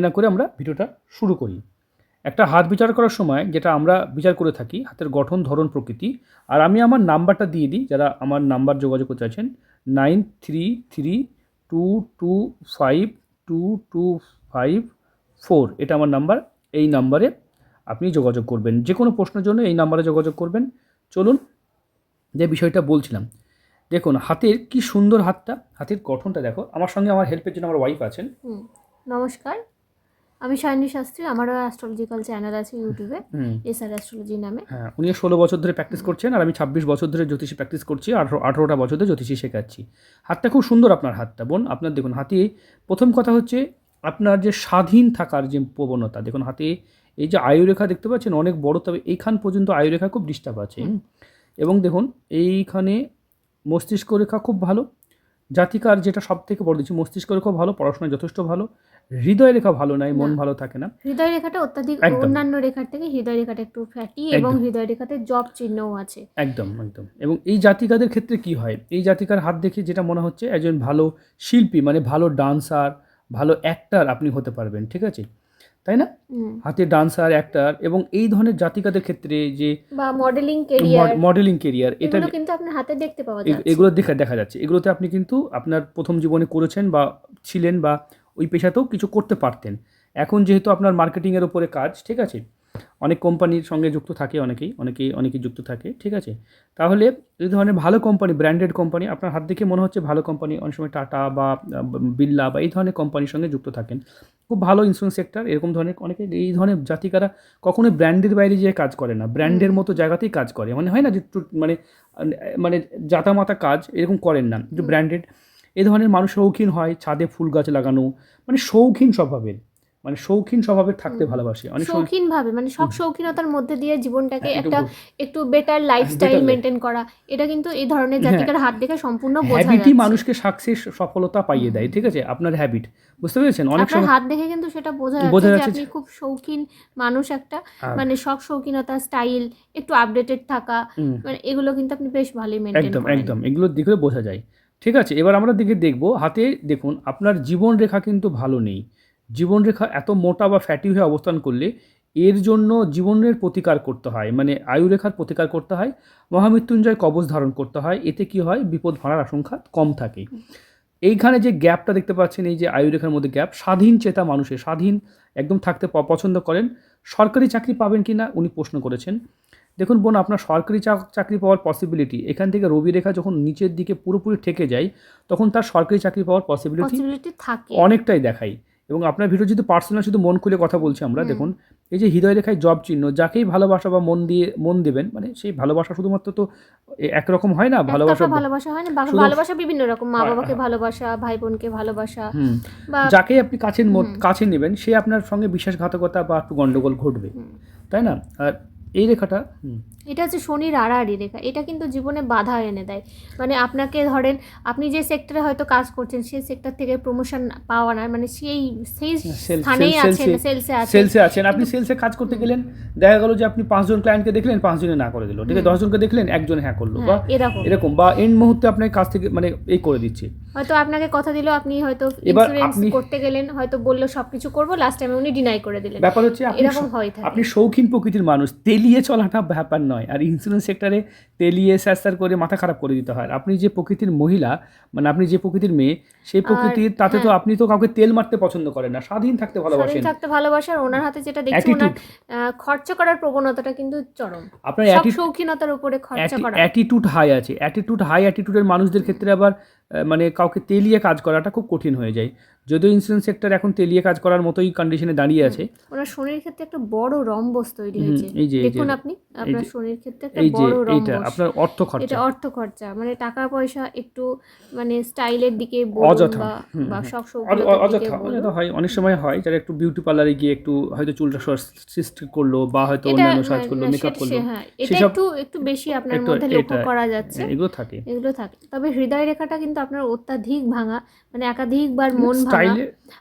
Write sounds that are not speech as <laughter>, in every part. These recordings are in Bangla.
না করে আমরা ভিডিওটা শুরু করি। একটা হাত বিচার করার সময় যেটা আমরা বিচার করে থাকি, হাতের গঠন, ধরন, প্রকৃতি, আর আমি আমার নাম্বারটা দিয়ে দিই, যারা আমার নাম্বার যোগাযোগ করতে আছেন nine three three two two five two two five four. এটা আমার নাম্বার, এই নাম্বারে আপনি যোগাযোগ করবেন। যে কোনো প্রশ্নের জন্য এই নাম্বারে যোগাযোগ করবেন। চলুন যে বিষয়টা বলছিলাম। দেখুন, হাতের কি সুন্দর হাতটা, হাতের গঠনটা দেখো। আমার সঙ্গে আমার হেল্পের জন্য আমার ওয়াইফ আছেন। নমস্কার। আমি সায়নী শাস্ত্রী আমারও অ্যাস্ট্রোলজিক্যাল চ্যানেল আছে ইউটিউবে হুম। এস আর অ্যাস্ট্রোলজি নামে। হ্যাঁ উনি ষোলো বছর ধরে প্র্যাকটিস করছেন আর আমি ছাব্বিশ বছর ধরে জ্যোতিষী প্র্যাকটিস করছি আঠারো আঠারোটা বছর ধরে জ্যোতিষী শেখাচ্ছি। হাতটা খুব সুন্দর আপনার হাতটা বোন। আপনার দেখুন হাতে প্রথম কথা হচ্ছে আপনার যে স্বাধীন থাকার যে প্রবণতা দেখুন হাতে এই যে আয়ুরেখা দেখতে পাচ্ছেন অনেক বড় তবে এইখান পর্যন্ত আয়ুরেখা খুব ডিস্টার্ব আছে। এবং দেখুন এইখানে মস্তিষ্ক রেখা খুব ভালো জাতিকার যেটা সব থেকে বড় দিচ্ছি মস্তিষ্ক রেখা ভালো পড়াশোনা যথেষ্ট ভালো হৃদয় রেখা ভালো নাই মন ভালো থাকে না। হৃদয় রেখাটা অত্যাধিক অন্যান্য রেখার থেকে হৃদয় রেখাটা একটু ফ্যাটি এবং হৃদয় রেখাতে জব চিহ্নও আছে। একদম একদম। এবং এই জাতিকাদের ক্ষেত্রে কি হয়? এই জাতিকার হাত দেখে যেটা মনে হচ্ছে একজন ভালো শিল্পী মানে ভালো ডান্সার ভালো অ্যাক্টার আপনি হতে পারবেন ঠিক আছে? তাই না? হুম। হাতে ডান্সার অ্যাক্টার এবং এই ধরনের জাতিকাদের ক্ষেত্রে যে বা মডেলিং কেরিয়ার মডেলিং কেরিয়ার এটা কিন্তু আপনার হাতে দেখতে পাওয়া যাচ্ছে। এগুলো দেখা দেখা যাচ্ছে। এগুলোতে আপনি কিন্তু আপনার প্রথম জীবনে করেছেন বা ছিলেন বা ওই পেশাতেও কিছু করতে পারতেন। এখন যেহেতু আপনার মার্কেটিংয়ের উপরে কাজ ঠিক আছে? অনেক কোম্পানির সঙ্গে যুক্ত থাকে অনেকেই অনেকেই অনেকেই যুক্ত থাকে ঠিক আছে? তাহলে এই ধরনের ভালো কোম্পানি ব্র্যান্ডেড কোম্পানি আপনার হাত দেখে মনে হচ্ছে ভালো কোম্পানি অনেক সময় টাটা বা বিড়লা বা এই ধরনের কোম্পানির সঙ্গে যুক্ত থাকেন। খুব ভালো ইন্স্যুরেন্স সেক্টর এরকম ধরনের অনেকে এই ধরনের জাতিকারা কখনোই ব্র্যান্ডের বাইরে যেয়ে কাজ করে না। ব্র্যান্ডের মতো জায়গাতেই কাজ করে। মানে হয় না যে মানে মানে জাতামাতা কাজ এরকম করেন না। যে ব্র্যান্ডেড এ ধরনের মানুষ শৌখিন হয় ছাদে ফুল গাছ লাগানো মানে শৌখিন স্বভাবের। মানে শৌখিন স্বভাবের থাকতে ভালোবাসি। অনেক শৌখিন ভাবে মানে সব শৌখিনতার মধ্যে দিয়ে জীবনটাকে হ্যাঁ, একটা একটু বেটার লাইফস্টাইল মেনটেন করা এটা কিন্তু এই ধরনের হ্যাঁ। জাতিকার হাত দেখে সম্পূর্ণ বোঝা হ্যাবিটই যাচ্ছে। মানুষকে সাকসেস সফলতা পাইয়ে দেয় ঠিক আছে? আপনার হ্যাবিট বুঝতে পেরেছেন? অনেক সময় হাত দেখে কিন্তু সেটা বোঝা যাচ্ছে যে আপনি খুব শৌখিন মানুষ একটা। মানে সব শৌখিনতা স্টাইল একটু আপডেটেড থাকা মানে এগুলো কিন্তু আপনি বেশ ভালোই মেনটেন একদম একদম এগুলো দিকে বোঝা যায়। ঠিক আছে এবার আমরা দিকে দেখব হাতে দেখুন আপনার জীবন রেখা কিন্তু ভালো নেই। জীবন রেখা এত মোটা বা ফ্যাটি হয়ে অবস্থান করলে এর জন্য জীবনের প্রতিকার করতে হয় মানে আয়ুরেখার প্রতিকার করতে হয় মহামৃত্যুঞ্জয় কবচ ধারণ করতে হয় এতে কি হয়? বিপদ ভাড়ার আশঙ্কা কম থাকে। এইখানে যে গ্যাপটা দেখতে পাচ্ছেন এই যে আয়ুরেখার মধ্যে গ্যাপ স্বাধীন চেতা মানুষের স্বাধীন একদম থাকতে পছন্দ করেন। সরকারি চাকরি পাবেন কি না? উনি প্রশ্ন করেছেন। দেখুন বোন আপনার সরকারি চাক- চাকরি পাওয়ার পসিবিলিটি এখান থেকে রবি রেখা যখন নিচের দিকে পুরোপুরি ঠেকে যায় তখন তার সরকারি চাকরি পাওয়ার পসিবিলিটি পসিবিলিটি থাকে। অনেকটাই দেখাই এবং আপনার ভিডিও যদি পার্সোনাল শুধু মন খুলে কথা বলছি আমরা দেখুন এই যে হৃদয় রেখায় জব চিহ্ন যাকেই ভালোবাসা বা মন দিয়ে মন দেবেন মানে সেই ভালোবাসা শুধুমাত্র তো একরকম হয় না? ভালোবাসা ভালোবাসা হয় না ভালোবাসা বিভিন্ন রকম মা বাবাকে হ্যাঁ। ভালোবাসা ভাই বোনকে ভালোবাসা বা যাকেই আপনি কাছের মত- কাছে নেবেন সে আপনার সঙ্গে বিশ্বাসঘাতকতা বা একটু গন্ডগোল ঘটবে। তাই না? আর এই রেখাটা হুম, এটা হচ্ছে শনির আড়াআড়ি রেখা। এটা কিন্তু জীবনে বাধা এনে দেয়। মানে আপনাকে ধরেন আপনি যে সেক্টরে হয়তো কাজ করছেন সেই সেক্টর থেকে প্রমোশন পাওয়া না মানে সেই সেই স্থানেই আছেন সেলসে- আছেন। সেলসে আছেন। আপনি সেলসে কাজ করতে গেলেন দেখা গেল যে আপনি পাঁচজন ক্লায়েন্টকে দেখলেন পাঁচজনে না করে দিল। ঠিক আছে? দশজনকে দেখলেন একজন হ্যাঁ করল বা হ্যাঁ, এরকম। এরকম বা এন্ড মুহূর্তে আপনার কাছ থেকে মানে এই করে দিচ্ছে। হয়তো আপনাকে কথা দিল আপনি হয়তো ইন্স্যুরেন্স করতে গেলেন হয়তো বলল সবকিছু করব লাস্ট টাইমে উনি ডিনাই করে দিলেন। ব্যাপার হচ্ছে এরকম হয় আপনি শৌখিন প্রকৃতির মানুষ তেলিয়ে চলাটা ব্যাপার নয়। আর ইন্স্যুরেন্স সেক্টরে তেলিয়ে স্যাস্তার করে মাথা খারাপ করে দিতে হয়। আপনি যে প্রকৃতির মহিলা মানে আপনি যে প্রকৃতির মেয়ে সেই প্রকৃতির তাতে তো হ্যাঁ। আপনি তো কাউকে তেল মারতে পছন্দ করেন না। স্বাধীন থাকতে ভালোবাসেন। থাকতে ভালোবাসার ওনার হাতে যেটা দেখছি. ওনার খরচা করার প্রবণতাটা কিন্তু চরম। আপনার শৌখিনতার উপরে খরচা করা। অ্যাটিটিউড হাই আছে। অ্যাটিটিউড হাই অ্যাটিটিউডের মানুষদের ক্ষেত্রে আবার মানে কাউকে তেলিয়ে কাজ করাটা খুব কঠিন হয়ে যায়। যদিও ইন্স্যুরেন্স সেক্টর এখন তেলিয়ে কাজ করার মতোই কন্ডিশনে দাঁড়িয়ে আছে। ওনার শনির ক্ষেত্রে একটা বড় রম্বস তৈরি হয়েছে। এই যে- দেখুন আপনি আপনার শনির ক্ষেত্রে একটা বড় রম্বস। আপনার অর্থ খরচা। এটা অর্থ খরচা। মানে টাকা পয়সা একটু মানে স্টাইলের দিকে অযথা। বা হুম, বা হুম। শখ অয- শৌখিনতার অযথা অযথা হয় অনেক সময় হয় যারা একটু বিউটি পার্লারে গিয়ে একটু হয়তো চুলটা সৃষ্টি করল বা হয়তো এটা অন্যান্য সাজ করল মেকআপ করল হ্যাঁ, এটা একটু একটু বেশি আপনার মধ্যে লক্ষ্য করা যাচ্ছে। এগুলো থাকে। এগুলো থাকে। তবে হৃদয় রেখাটা কিন্তু আপনার অত্যাধিক ভাঙা মানে একাধিকবার মন ভাঙা।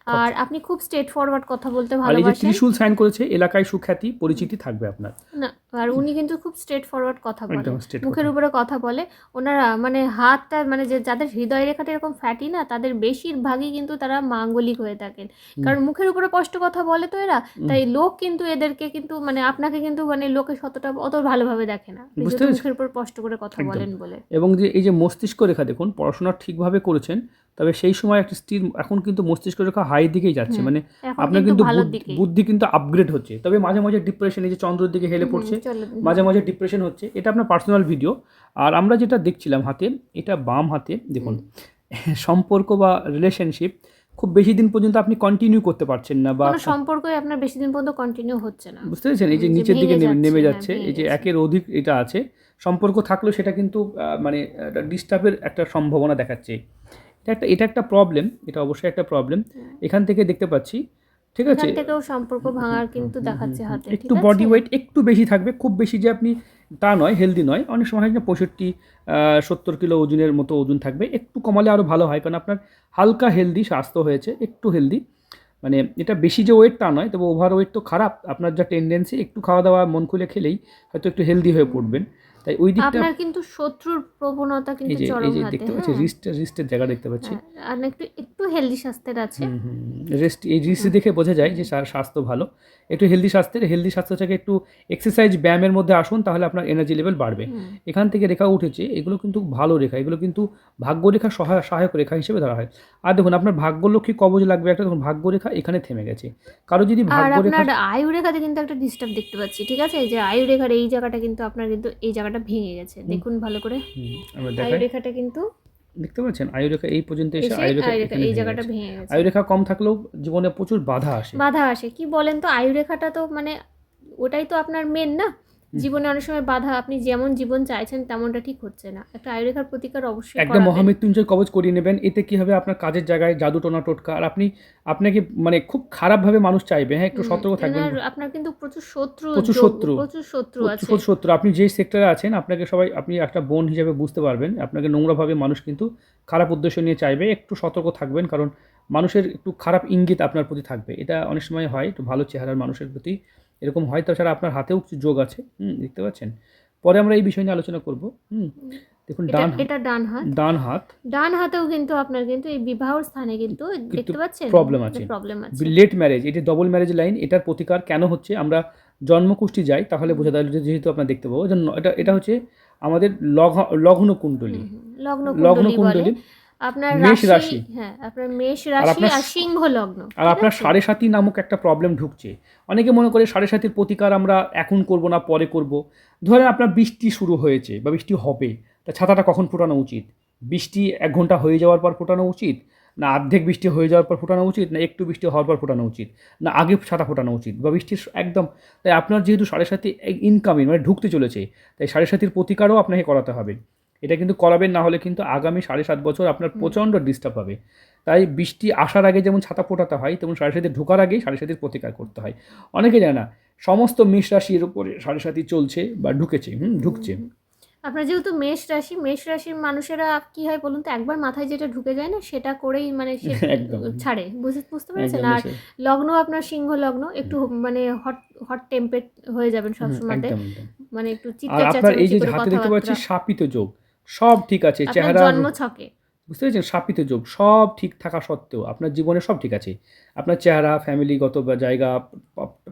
আর আপনি খুব স্ট্রেট ফরওয়ার্ড কথা বলতে ভালোবাসেন। ত্রিশূল সাইন করেছে এলাকায় সুখ্যাতি পরিচিতি থাকবে আপনার। না আর উনি কিন্তু খুব স্ট্রেট ফরওয়ার্ড কথা বলে। মুখের উপরে কথা বলে। ওনারা মানে হাতটা মানে যে যাদের হৃদয় রেখাটা এরকম ফ্যাটি না তাদের বেশিরভাগই কিন্তু তারা মাঙ্গলিক হয়ে থাকেন। কারণ মুখের উপরে স্পষ্ট কথা বলে তো এরা। তাই লোক কিন্তু এদেরকে কিন্তু মানে আপনাকে কিন্তু মানে লোকে শতটা অত ভালোভাবে দেখে না। মুখের উপর স্পষ্ট করে কথা বলেন বলে। এবং যে এই যে মস্তিষ্ক রেখা দেখুন পড়াশোনা ঠিকভাবে করেছেন তবে সেই সময় একটা স্টিল এখন কিন্তু মস্তিষ্ক রেখা হাই দিকেই যাচ্ছে। মানে আপনার কিন্তু বুদ্ধি- কিন্তু আপগ্রেড হচ্ছে। তবে মাঝে মাঝে ডিপ্রেশন এই যে চন্দ্রের দিকে হেলে পড়ছে মাঝে মাঝে ডিপ্রেশন হচ্ছে এটা আপনার পার্সোনাল ভিডিও আর আমরা যেটা দেখছিলাম হাতে এটা বাম হাতে দেখুন সম্পর্ক বা রিলেশনশিপ খুব বেশি দিন পর্যন্ত আপনি কন্টিনিউ করতে পারছেন না বা সম্পর্কই আপনার বেশি দিন পর্যন্ত কন্টিনিউ হচ্ছে না। বুঝতে পেরেছেন? এই যে নিচের দিকে নেমে- যাচ্ছে হ্যাঁ, এই যে একের অধিক এটা আছে। সম্পর্ক থাকলেও সেটা কিন্তু মানে ডিস্টার্বের একটা সম্ভাবনা দেখাচ্ছে। এটা একটা এটা একটা প্রবলেম এটা অবশ্যই একটা প্রবলেম এখান থেকে দেখতে পাচ্ছি ঠিক আছে? থেকেও সম্পর্ক ভাঙার কিন্তু দেখাচ্ছে হাতে একটু বডি ওয়েট একটু বেশি থাকবে খুব বেশি যে আপনি তা নয় হেলদি নয়। অনেক সময় হয় পঁয়ষট্টি সত্তর কিলো ওজনের মতো ওজন থাকবে। একটু কমালে আরও ভালো হয় কারণ আপনার হালকা হেলদি স্বাস্থ্য হয়েছে একটু হেলদি মানে এটা বেশি যে ওয়েট তা নয় তবে ওভার ওয়েট তো খারাপ। আপনার যা টেন্ডেন্সি একটু খাওয়া দাওয়া মন খুলে খেলেই হয়তো একটু হেলদি হয়ে পড়বেন। তাই ওই দিকটা আপনার কিন্তু শত্রুর প্রবণতা কিন্তু চরম হাতে দেখতে পাচ্ছি হ্যাঁ? রিস্টের জায়গা দেখতে পাচ্ছি। হ্যাঁ, আর একটু একটু হেলদি স্বাস্থ্যের আছে। রেস্ট এই রিস্ট দেখে বোঝা যায় যে স্বাস্থ্য ভালো। একটু হেলদি স্বাস্থ্যের হেলদি স্বাস্থ্যটাকে একটু এক্সারসাইজ ব্যায়ামের মধ্যে আসুন তাহলে আপনার এনার্জি লেভেল বাড়বে। এখান থেকে রেখা উঠেছে এগুলো কিন্তু ভালো রেখা এগুলো কিন্তু ভাগ্য রেখা সহায় সহায়ক রেখা হিসেবে ধরা হয়। আর দেখুন আপনার ভাগ্যলক্ষ্মী কবজ লাগবে একটা দেখুন ভাগ্য রেখা এখানে থেমে গেছে। কারও যদি ভাগ্য আপনার আয়ু রেখাতে কিন্তু একটা ডিস্টার্ব দেখতে পাচ্ছি ঠিক আছে? এই যে আয়ু রেখার এই জায়গাটা কিন্তু আপনার কিন্তু এই জায়গাটা ভেঙে গেছে। দেখুন ভালো করে। আয়ু রেখাটা কিন্তু দেখতে পাচ্ছেন? আয়ুরেখা এই পর্যন্ত এসে আয়ুরেখা আয়ু রেখা এই জায়গাটা ভেঙে গেছে। আয়ুরেখা কম থাকলেও জীবনে প্রচুর বাধা আসে। বাধা আসে। কি বলেন তো? আয়ু রেখাটা তো মানে ওটাই তো আপনার মেন না? জীবনে অনেক সময় বাধা আপনি যেমন জীবন চাইছেন তেমনটা ঠিক হচ্ছে না। একটা আয়ু রেখার প্রতিকার অবশ্যই একটা করাবেন। মহামৃত্যুঞ্জয় কবচ করিয়ে নেবেন এতে কি হবে? আপনার কাজের জায়গায় জাদু টোনা টোটকা আর আপনি আপনাকে মানে খুব খারাপভাবে মানুষ চাইবে হ্যাঁ একটু সতর্ক থাকবেন। আপনার কিন্তু প্রচুর শত্রু প্রচুর শত্রু। প্রচুর শত্রু আছে। প্রচুর শত্রু। আপনি যেই সেক্টরে আছেন আপনাকে সবাই আপনি একটা বোন হিসেবে বুঝতে পারবেন। আপনাকে নোংরাভাবে মানুষ কিন্তু খারাপ উদ্দেশ্য নিয়ে চাইবে। একটু সতর্ক থাকবেন কারণ মানুষের একটু খারাপ ইঙ্গিত আপনার প্রতি থাকবে। এটা অনেক সময় হয় একটু ভালো চেহারার মানুষের প্রতি। এরকম হয় তাছাড়া আপনার হাতেও কিছু যোগ আছে। হুম দেখতে পাচ্ছেন? পরে আমরা এই বিষয় নিয়ে আলোচনা করব। হুম দেখুন ডান এটা ডান হাত। ডান হাত। ডান হাতেও কিন্তু আপনার কিন্তু এই বিবাহর স্থানে কিন্তু দেখতে পাচ্ছেন? problem আছে। প্রবলেম আছে। লেট ম্যারেজ এটা ডবল ম্যারেজ লাইন এটার প্রতিকার কেন হচ্ছে? আমরা জন্মকুষ্টি যাই তাহলে বোঝা যায় যেহেতু আপনার দেখতে পাবো। এটা এটা হচ্ছে আমাদের লঘ লগ্ন কুণ্ডলী। লগ্ন লগ্ন কুণ্ডলী আপনার মেষ রাশি। হ্যাঁ আপনার মেষ রাশি আর সিংহ লগ্ন আর আপনার সাড়ে সাতি নামক একটা প্রবলেম ঢুকছে। অনেকে মনে করে সাড়ে সাতির প্রতিকার আমরা এখন করব না পরে করব। ধরেন আপনার বৃষ্টি শুরু হয়েছে বা বৃষ্টি হবে তা ছাতাটা কখন ফোটানো উচিত? বৃষ্টি এক ঘণ্টা হয়ে যাওয়ার পর ফোটানো উচিত? না অর্ধেক বৃষ্টি হয়ে যাওয়ার পর ফোটানো উচিত? না একটু বৃষ্টি হওয়ার পর ফোটানো উচিত? না আগে ছাতা ফোটানো উচিত? বা বৃষ্টির একদম তাই আপনার যেহেতু সাড়ে সাতি ইনকামিং মানে ঢুকতে চলেছে তাই সাড়ে সাতির প্রতিকারও আপনাকে করাতে হবে। এটা কিন্তু করাবেন না হলে কিন্তু আগামী সাড়ে সাত বছর আপনার প্রচণ্ড ডিস্টার্ব হবে তাই বৃষ্টি আসার আগে যেমন ছাতা ফোটাতে হয় তেমন সাড়ে সাথে ঢোকার আগেই সাড়ে সাতির প্রতিকার করতে হয়। অনেকে জানে না সমস্ত মেষ রাশির উপরে সাড়ে সাতি চলছে বা ঢুকেছে হুম ঢুকছে। আপনার যেহেতু মেষ রাশি মেষ রাশির মানুষেরা কি হয় বলুন তো একবার মাথায় যেটা ঢুকে যায় না সেটা করেই মানে <laughs> ছাড়ে বুঝে বুঝতে পেরেছেন? আর লগ্ন আপনার সিংহ লগ্ন একটু মানে হট হট টেম্পের হয়ে যাবেন সবসময় মানে একটু চিৎকার আপনার এই যে হাতে দেখতে পাচ্ছি শাপিত যোগ সব ঠিক আছে চেহারা জন্ম ছকে। বুঝতে পেরেছেন? সাপিত যোগ সব ঠিক থাকা সত্ত্বেও আপনার জীবনে সব ঠিক আছে। আপনার চেহারা ফ্যামিলিগত বা জায়গা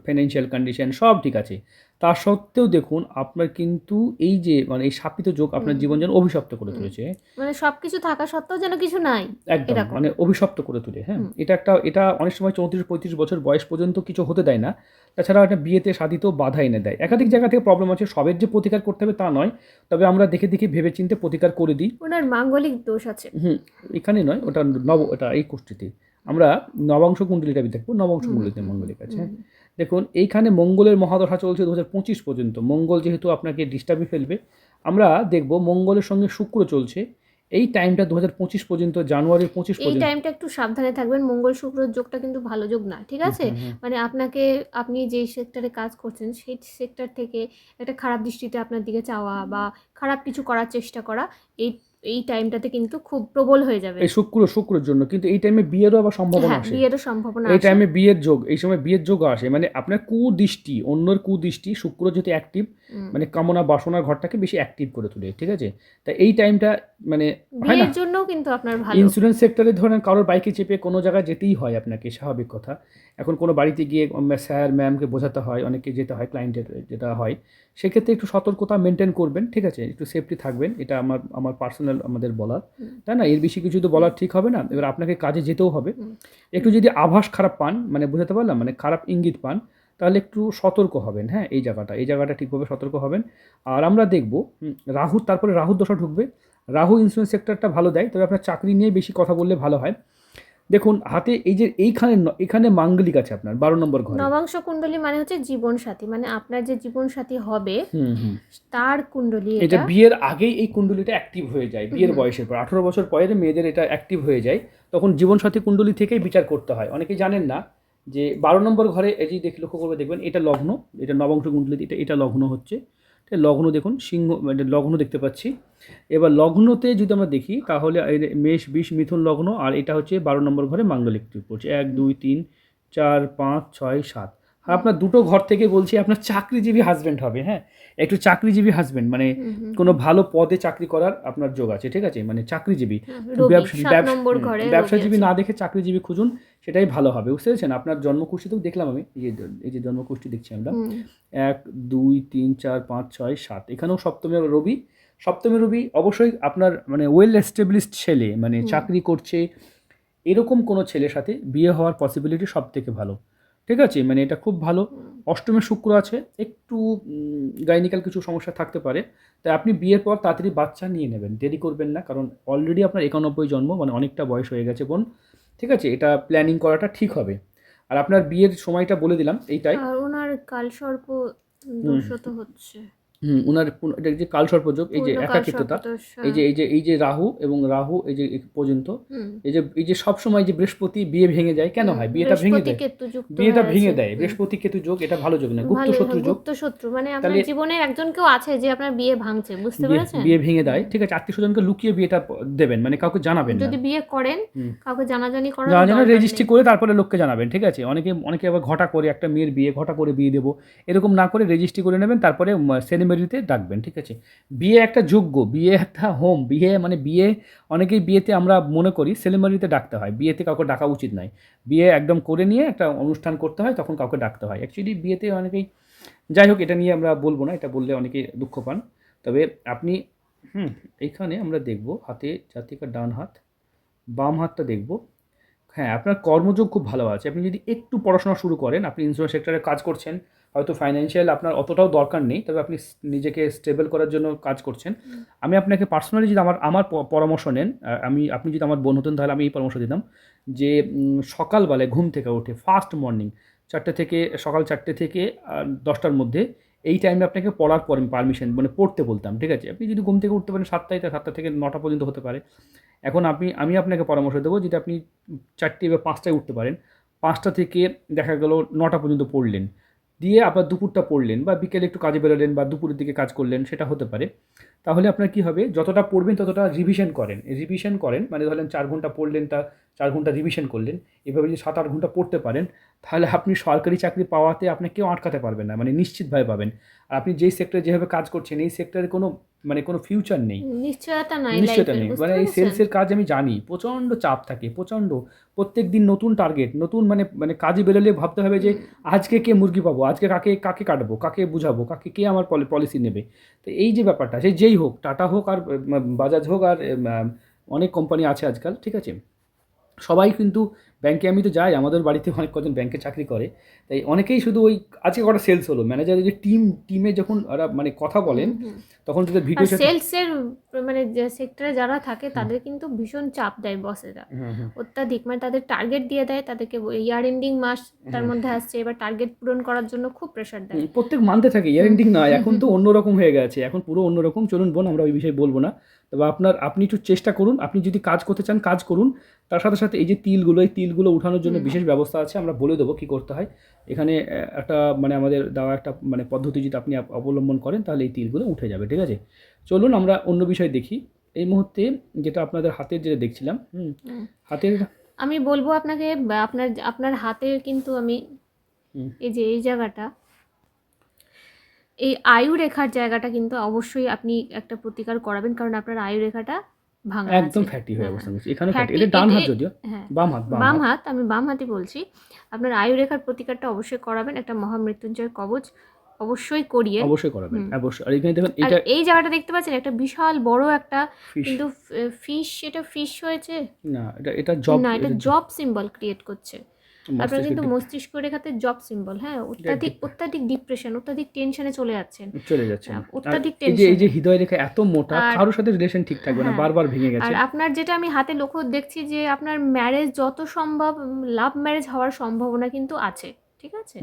ফিনান্সিয়াল কন্ডিশন সব ঠিক আছে। তা সত্ত্বেও দেখুন আপনার কিন্তু এই যে মানে এই শাপিত যোগ আপনার জীবন যেন অভিশপ্ত করে তুলেছে। মানে সবকিছু থাকা সত্ত্বেও যেন কিছু নাই একদম। মানে অভিশপ্ত করে তুলে হ্যাঁ। এটা একটা এটা অনেক সময় চৌত্রিশ পঁয়ত্রিশ বছর বয়স পর্যন্ত কিছু হতে দেয় না। তাছাড়া একটা বিয়েতে শাদিতেও বাধা এনে দেয়। একাধিক জায়গা থেকে প্রবলেম আছে সবের যে প্রতিকার করতে হবে তা নয়। তবে আমরা দেখে দেখে ভেবে চিন্তে প্রতিকার করে দিই। ওনার মাঙ্গলিক দোষ আছে। হুম এখানে নয় ওটা নব ওটা এই কোষ্ঠীতে। আমরা নবাংশ কুণ্ডলিটা দেখব নবাংশ কুণ্ডলিতে মঙ্গলের কাছে দেখুন এইখানে মঙ্গলের মহাদশা চলছে দু হাজার পঁচিশ পর্যন্ত। মঙ্গল যেহেতু আপনাকে ডিস্টার্বই ফেলবে আমরা দেখব মঙ্গলের সঙ্গে শুক্র চলছে। এই টাইমটা দু হাজার পঁচিশ পর্যন্ত জানুয়ারির পঁচিশ এই টাইমটা একটু সাবধানে থাকবেন। মঙ্গল শুক্র যোগটা কিন্তু ভালো যোগ না ঠিক আছে? মানে আপনাকে আপনি যেই সেক্টরে কাজ করছেন সেই সেক্টর থেকে একটা খারাপ দৃষ্টিতে আপনার দিকে চাওয়া বা খারাপ কিছু করার চেষ্টা করা এই এই টাইমটাতে কিন্তু খুব প্রবল হয়ে যাবে। এই শুক্র শুক্রের জন্য কিন্তু এই টাইমে বিয়েরও আবার সম্ভাবনা হ্যাঁ আসে। বিয়েরও সম্ভাবনা এই টাইমে বিয়ের যোগ এই সময় বিয়ের যোগ আসে। মানে আপনার কুদৃষ্টি অন্যর কুদৃষ্টি শুক্র যদি অ্যাক্টিভ মানে কামনা বাসনার ঘরটাকে বেশি অ্যাক্টিভ করে তোলে ঠিক আছে? তা এই টাইমটা মানে বিয়ের জন্যও কিন্তু আপনার ভালো। ইন্স্যুরেন্স সেক্টরে ধরেন কারোর বাইকে চেপে কোনো জায়গায় যেতেই হয় আপনাকে স্বাভাবিক কথা। এখন কোনো বাড়িতে গিয়ে স্যার ম্যামকে বোঝাতে হয় অনেকে যেতে হয় ক্লায়েন্টের যেটা হয়। সেক্ষেত্রে একটু সতর্কতা মেনটেন করবেন ঠিক আছে? একটু সেফটি থাকবেন এটা আমার আমার পার্সোনাল আমাদের বলার। তাই না? এর বেশি কিছু তো বলার ঠিক হবে না এবার আপনাকে কাজে যেতেও হবে। একটু যদি আভাস খারাপ পান মানে বুঝাতে পারলাম মানে খারাপ ইঙ্গিত পান তাহলে একটু সতর্ক হবেন হ্যাঁ? এই জায়গাটা এই জায়গাটা ঠিকভাবে সতর্ক হবেন। আর আমরা দেখব রাহু তারপরে রাহুর দশা ঢুকবে। রাহু ইন্স্যুরেন্স সেক্টরটা ভালো দেয় তবে আপনার চাকরি নিয়ে বেশি কথা বললে ভালো হয়। দেখুন হাতে এই যে এইখানে এখানে মাঙ্গলিক আছে আপনার বারো নম্বর ঘরে। নবাংশ কুণ্ডলী মানে হচ্ছে জীবন সাথী মানে আপনার যে জীবন সাথী হবে তার কুণ্ডলী এটা এটা। বিয়ের আগেই এই কুণ্ডলীটা অ্যাক্টিভ হয়ে যায় বিয়ের বয়সের পর। আঠেরো বছর পরে মেয়েদের এটা অ্যাক্টিভ হয়ে যায় তখন জীবনসাথী কুণ্ডলী থেকেই বিচার করতে হয়। অনেকে জানেন না যে বারো নম্বর ঘরে এই যে দেখ লক্ষ্য করবে দেখবেন এটা লগ্ন এটা নবাংশ কুণ্ডলী এটা এটা লগ্ন হচ্ছে। এটা লগ্ন দেখুন সিংহ মানে লগ্ন দেখতে পাচ্ছি। এবার লগ্নতে যদি আমরা দেখি তাহলে মেষ বিষ মিথুন লগ্ন আর এটা হচ্ছে বারো নম্বর ঘরে মাঙ্গলিক ট্রিপ পড়ছে এক দুই তিন চার পাঁচ ছয় সাত। আর আপনার দুটো ঘর থেকে বলছি আপনার চাকরিজীবী হাজব্যান্ড হবে হ্যাঁ? একটু চাকরিজীবী হাজব্যান্ড মানে কোনো ভালো পদে চাকরি করার আপনার যোগ আছে ঠিক আছে? মানে চাকরিজীবী। ব্যবসা- ব্যবসাজীবী না দেখে চাকরিজীবী খুঁজুন সেটাই ভালো হবে। বুঝতে পেরেছেন? আপনার জন্মকুষ্ঠিতেও দেখলাম আমি এই যে এই যে জন্মকুষ্ঠি দেখছি আমরা। এক দুই তিন চার পাঁচ ছয় সাত এখানেও সপ্তমী রবি। সপ্তমী রবি অবশ্যই আপনার মানে ওয়েল এস্টাবলিশড ছেলে মানে চাকরি করছে এরকম কোনো ছেলের সাথে বিয়ে হওয়ার পসিবিলিটি সব থেকে ভালো। ঠিক আছে? মানে এটা খুব ভালো। অষ্টমে শুক্র আছে একটু গাইনিক্যাল কিছু সমস্যা থাকতে পারে। তাই আপনি বিয়ের পর তাড়াতাড়ি বাচ্চা নিয়ে নেবেন। দেরি করবেন না কারণ অলরেডি আপনার একানব্বই জন্ম মানে অনেকটা বয়স হয়ে গেছে বোন। ঠিক আছে? এটা প্ল্যানিং করাটা ঠিক হবে। আর আপনার বিয়ের সময়টা বলে দিলাম এইটাই। আর ওনার কালসর্প দোষও হচ্ছে। হুম ওনার এটা যে এই যে একাকিত্বতা এই যে এই যে এই যে রাহু এবং রাহু এই যে পর্যন্ত এই যে এই যে সব সময় যে বৃহস্পতি বিয়ে ভেঙে যায় কেন হয়? বিয়েটা ভেঙে দেয় বিয়েটা ভেঙে দেয়। বৃহস্পতি কেতু যোগ এটা ভালো যোগ না গুপ্ত শত্রু যোগ। গুপ্ত শত্রু মানে আপনার জীবনের একজন কেউ আছে যে আপনার বিয়ে ভাঙছে বুঝতে পেরেছেন? বিয়ে ভেঙে দেয়। ঠিক আছে আত্মীয় স্বজনকে লুকিয়ে বিয়েটা দেবেন মানে কাউকে জানাবেন না। যদি বিয়ে করেন কাউকে জানাজানি যেন দরকার রেজিস্ট্রি করে তারপরে লোককে জানাবেন ঠিক আছে? অনেকে অনেকে আবার ঘটা করে একটা মেয়ের বিয়ে ঘটা করে বিয়ে দেবো। এরকম না করে রেজিস্ট্রি করে নেবেন তারপরে সেরেমনিতে ডাকবেন, ঠিক আছে? বিয়ে একটা যোগ্য, বিয়ে একটা হোম বিয়ে মানে বিয়ে, অনেকেই বিয়েতে আমরা মনে করি সেরেমনিতে ডাকতে হয়, বিয়েতে কাউকে ডাকা উচিত নয়। বিয়ে একদম করে নিয়ে একটা অনুষ্ঠান করতে হয়, তখন কাউকে ডাকতে হয়। অ্যাকচুয়ালি বিয়েতে অনেকেই, যাই হোক এটা নিয়ে আমরা বলব না, এটা বললে অনেকেই দুঃখ পান। তবে আপনি, হুম, এইখানে আমরা দেখব, হাতে জাতিকার ডান হাত, বাম হাতটা দেখব। হ্যাঁ আপনার কর্মযোগ খুব ভালো আছে। আপনি যদি একটু পড়াশোনা শুরু করেন, আপনি ইন্স্যুরেন্স সেক্টরে কাজ করছেন হয়তো ফাইন্যান্সিয়াল আপনার অতটাও দরকার নেই তবে আপনি নিজেকে স্টেবল করার জন্য কাজ করছেন। আমি আপনাকে পার্সোনালি যদি আমার আমার পরামর্শ নেন আমি আপনি যদি আমার বোন হতেন তাহলে আমি এই পরামর্শ দিতাম যে সকালবেলায় ঘুম থেকে উঠে ফার্স্ট মর্নিং চারটে থেকে সকাল চারটে থেকে দশটার মধ্যে এই টাইমে আপনাকে পড়ার পর পারমিশন মানে পড়তে বলতাম ঠিক আছে? আপনি যদি ঘুম থেকে উঠতে পারেন সাতটায় তা সাতটা থেকে নটা পর্যন্ত হতে পারে। এখন আপনি আমি আপনাকে পরামর্শ দেবো যদি আপনি চারটে বা পাঁচটায় উঠতে পারেন পাঁচটা থেকে দেখা গেল নটা পর্যন্ত পড়লেন দিয়ে আবার দুপুরটা পড়লেন বা বিকেলে একটু কাজে বেরোলেন বা দুপুরের দিকে কাজ করলেন, সেটা হতে পারে। তাহলে আপনার কি হবে? যতটা পড়বেন ততটা রিভিশন করেন। রিভিশন করেন মানে ধরেন চার ঘণ্টা পড়লেন তা, চার ঘণ্টা রিভিশন করলেন, এভাবে যদি সাত আট ঘণ্টা পড়তে পারেন, তাহলে আপনি সরকারি চাকরি পাওয়াতে আপনাকে কেউ আটকাতে পারবেন না মানে নিশ্চিতভাবে পাবেন। আর আপনি যেই সেক্টরে যেভাবে কাজ করছেন এই সেক্টরে কোনো মানে কোনো ফিউচার নেই। নিশ্চয়তা নাই নিশ্চয়তা নেই। মানে এই সেলসের কাজ আমি জানি প্রচণ্ড চাপ থাকে প্রচণ্ড। প্রত্যেক দিন নতুন টার্গেট নতুন মানে মানে কাজে বেরোলে ভাবতে হবে যে আজকে কে মুরগি পাবো আজকে কাকে কাকে কাটবো কাকে বুঝাবো কাকে কে আমার পলিসি নেবে? তো এই যে ব্যাপারটা সে যেই হোক টাটা হোক আর বাজাজ হোক আর অনেক কোম্পানি আছে আজকাল ঠিক আছে? সবাই কিন্তু ব্যাংকে আমি তো যাই আমাদের বাড়িতে অনেক কজন ব্যাংকে চাকরি করে। তাই অনেকেই শুধু ওই আজকে কটা সেলস হলো। ম্যানেজারের যে টিম টিমে যখন ওরা মানে কথা বলেন। তখন যদি ভিডিও সেলসের মানে যে সেক্টরে যারা থাকে তাদের কিন্তু ভীষণ চাপ দেয় বসেরা অত্যাধিক মানে তাদের টার্গেট দিয়ে দেয় তাদেরকে ইয়ার এন্ডিং মাস তার মধ্যে আসছে। এবার টার্গেট পূরণ করার জন্য খুব প্রেশার দেয়। প্রত্যেক মানতে থাকে ইয়ার এন্ডিং নয় এখন তো অন্যরকম হয়ে গেছে। এখন পুরো অন্যরকম চলুন বোন আমরা ওই বিষয়ে বলব না। তবে আপনার আপনি একটু চেষ্টা করুন। আপনি যদি কাজ করতে চান কাজ করুন। তার সাথে সাথে এই যে তিলগুলো এই তিলগুলো উঠানোর জন্য বিশেষ ব্যবস্থা আছে আমরা বলে দেবো কী করতে হয় এখানে একটা মানে আমাদের দেওয়া একটা মানে পদ্ধতি যদি আপনি অবলম্বন করেন তাহলে এই তিলগুলো উঠে যাবে ঠিক আছে চলুন আমরা অন্য বিষয় দেখি এই মুহূর্তে যেটা আপনাদের হাতের যেটা দেখছিলাম হুম। হাতের আমি বলব আপনাকে আপনার আপনার হাতে কিন্তু আমি। এই যে এই জায়গাটা এই আয়ু রেখার জায়গাটা কিন্তু অবশ্যই আপনি একটা প্রতিকার করাবেন কারণ আপনার আয়ু রেখাটা ভাঙা একদম ফ্যাটি হয়ে হ্যাঁ। অবস্থান করছে। এখানে ফ্যাটি এটা ডান হাত যদিও হ্যাঁ। বাম হাত বাম হাত। আমি বাম হাতই বলছি। আপনার আয়ু রেখার প্রতিকারটা অবশ্যই করাবেন একটা মহামৃত্যুঞ্জয় কবচ অবশ্যই করিয়ে। অবশ্যই করাবেন অবশ্যই। আর এখানে দেখুন এটা এই জায়গাটা দেখতে পাচ্ছেন একটা বিশাল বড় একটা কিন্তু ফিশ এটা ফিশ হয়েছে? না এটা এটা জব না এটা জব সিম্বল ক্রিয়েট করছে। আপনার কিন্তু মস্তিষ্ক রেখাতে জব সিম্বল হ্যাঁ অত্যাধিক অত্যাধিক ডিপ্রেশন অত্যাধিক টেনশনে চলে যাচ্ছেন। চলে যাচ্ছেন। অত্যাধিক যে এই যে টেনশন হৃদয় রেখা এত মোটা কারোর সাথে রিলেশন ঠিক থাকবে না হ্যাঁ। বারবার ভেঙে গেছে। আর আপনার যেটা আমি হাতে লক্ষ্য দেখছি যে আপনার ম্যারেজ যত সম্ভব লাভ ম্যারেজ হওয়ার সম্ভাবনা কিন্তু আছে। ঠিক আছে।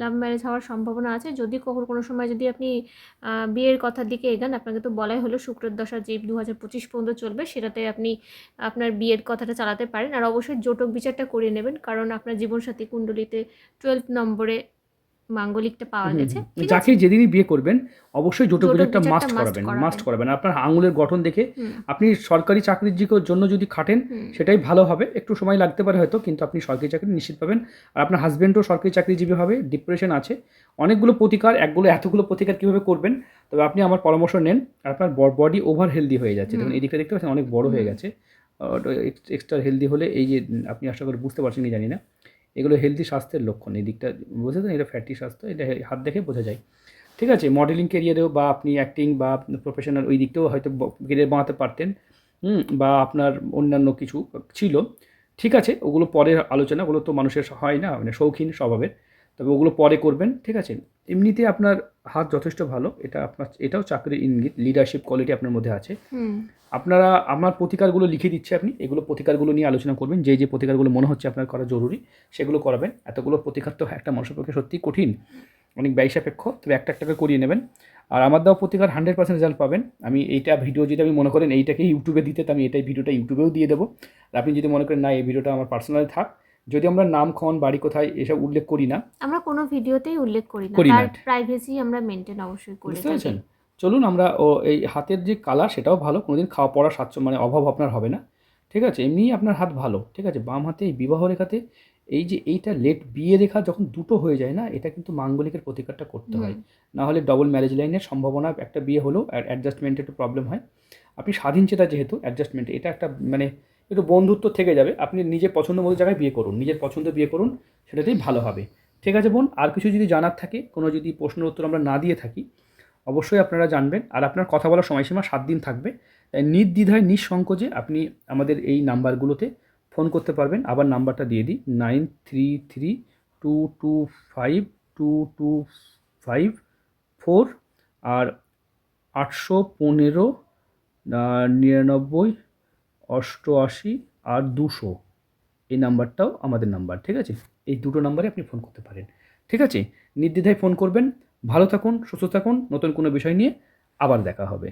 লাভ ম্যারেজ হওয়ার সম্ভাবনা আছে। যদি কখনো কোনো সময় যদি আপনি বিয়ের কথার দিকে এগান আপনাকে তো বলাই হলো শুক্রের দশা যে দু হাজার পঁচিশ পর্যন্ত চলবে সেটাতে আপনি আপনার বিয়ের কথাটা চালাতে পারেন। আর অবশ্যই জোটক বিচারটা করিয়ে নেবেন। কারণ আপনার জীবনসাথী কুণ্ডলিতে টুয়েলভ নম্বরে মাঙ্গলিকটা পাওয়া গেছে। যাকে যেদিনই বিয়ে করবেন অবশ্যই জোটো বিচারটা মাস্ট করাবেন। মাস্ট করাবেন। আপনার আঙুলের গঠন দেখে আপনি সরকারি চাকরির জন্য যদি খাটেন সেটাই ভালো হবে। একটু সময় লাগতে পারে হয়তো কিন্তু আপনি সরকারি চাকরি নিশ্চিত পাবেন। আর আপনার হাজব্যান্ডও সরকারি চাকরিজীবী হবে ডিপ্রেশন আছে। অনেকগুলো প্রতিকার একগুলো এতগুলো প্রতিকার কীভাবে করবেন তবে আপনি আমার পরামর্শ নেন। আর আপনার বডি ওভার হেলদি হয়ে যাচ্ছে। দেখুন দিকটা দেখতে পাচ্ছেন অনেক বড় হয়ে গেছে। এক্সট্রা হেলদি হলে এই যে আপনি আশা করি বুঝতে পারছেন কি জানি না। এগুলো হেলদি স্বাস্থ্যের লক্ষণ। এই দিকটা বুঝেছেন? এটা ফ্যাটি স্বাস্থ্য, এটা হাত দেখে বোঝা যায়। ঠিক আছে মডেলিং কেরিয়ারেও বা আপনি অ্যাক্টিং বা প্রফেশনাল ওই দিকটাও হয়তো কেরিয়ার বানাতে পারতেন বা আপনার অন্যান্য কিছু ছিল। ঠিক আছে, ওগুলো পরের আলোচনা, ওগুলো তো মানুষের হয় না মানে শৌখিন স্বভাবের। তবে ওগুলো পরে করবেন ঠিক আছে? এমনিতে আপনার হাত যথেষ্ট ভালো এটা আপনার এটাও চাকরির ইঙ্গিত লিডারশিপ কোয়ালিটি আপনার মধ্যে আছে। আপনারা আমার প্রতিকারগুলো লিখে দিচ্ছে আপনি এগুলো প্রতিকারগুলো নিয়ে আলোচনা করবেন যে যে প্রতিকারগুলো মনে হচ্ছে আপনার করা জরুরি সেগুলো করাবেন। এতগুলো প্রতিকার তো একটা মানুষের পক্ষে সত্যিই কঠিন অনেক ব্যয় সাপেক্ষ তবে একটা একটা করে করিয়ে নেবেন। আর আমার দেওয়া প্রতিকার হান্ড্রেড পার্সেন্ট রেজাল্ট পাবেন। আমি এইটা ভিডিও যদি আমি মনে করেন এইটাকে ইউটিউবে দিতে তো আমি এটাই ভিডিওটা ইউটিউবেও দিয়ে দেবো। আর আপনি যদি মনে করেন না এই ভিডিওটা আমার পার্সোনালি থাক যদি আমরা নাম খন বাড়ি কোথায় এসব উল্লেখ করি না আমরা কোনো ভিডিওতেই উল্লেখ করি না। তার প্রাইভেসি আমরা মেনটেন অবশ্যই করে বুঝতে পেরেছেন? চলুন আমরা ও এই হাতের যে কালার সেটাও ভালো কোনোদিন খাওয়া পড়া স্বাচ্ছ মানে অভাব আপনার হবে না। ঠিক আছে এমনি আপনার হাত ভালো ঠিক আছে? বাম হাতে এই বিবাহ রেখাতে এই যে এইটা লেট বিয়ে রেখা যখন দুটো হয়ে যায় না এটা কিন্তু মাঙ্গলিকের প্রতিকারটা করতে হয়। না হলে ডবল ম্যারেজ লাইনের সম্ভাবনা একটা বিয়ে হলেও অ্যাডজাস্টমেন্টে একটু প্রবলেম হয়। আপনি স্বাধীন চেতা যেহেতু অ্যাডজাস্টমেন্ট এটা একটা মানে একটু বন্ধুত্ব থেকে যাবে। আপনি নিজের পছন্দ মতো জায়গায় বিয়ে করুন, নিজের পছন্দ বিয়ে করুন, সেটাতেই ভালো হবে। ঠিক আছে বোন? আর কিছু যদি জানার থাকে, কোনো যদি প্রশ্নের উত্তর আমরা না দিয়ে থাকি, অবশ্যই আপনারা জানবেন। আর আপনার কথা বলার সময়সীমা সাত দিন থাকবে। তাই নির্দ্বিধায়, নিঃসংকোচে আপনি আমাদের এই নাম্বারগুলোতে ফোন করতে পারবেন। আবার নাম্বারটা দিয়ে দিই, nine three three two two five two two five four আর আটশো পনেরো নিরানব্বই অষ্টআশি আর দুশো। এই নাম্বারটাও আমাদের নাম্বার, ঠিক আছে? এই দুটো নাম্বারে আপনি ফোন করতে পারেন। ঠিক আছে? নির্দ্বিধায় ফোন করবেন। ভালো থাকুন, সুস্থ থাকুন। নতুন কোনো বিষয় নিয়ে আবার দেখা হবে।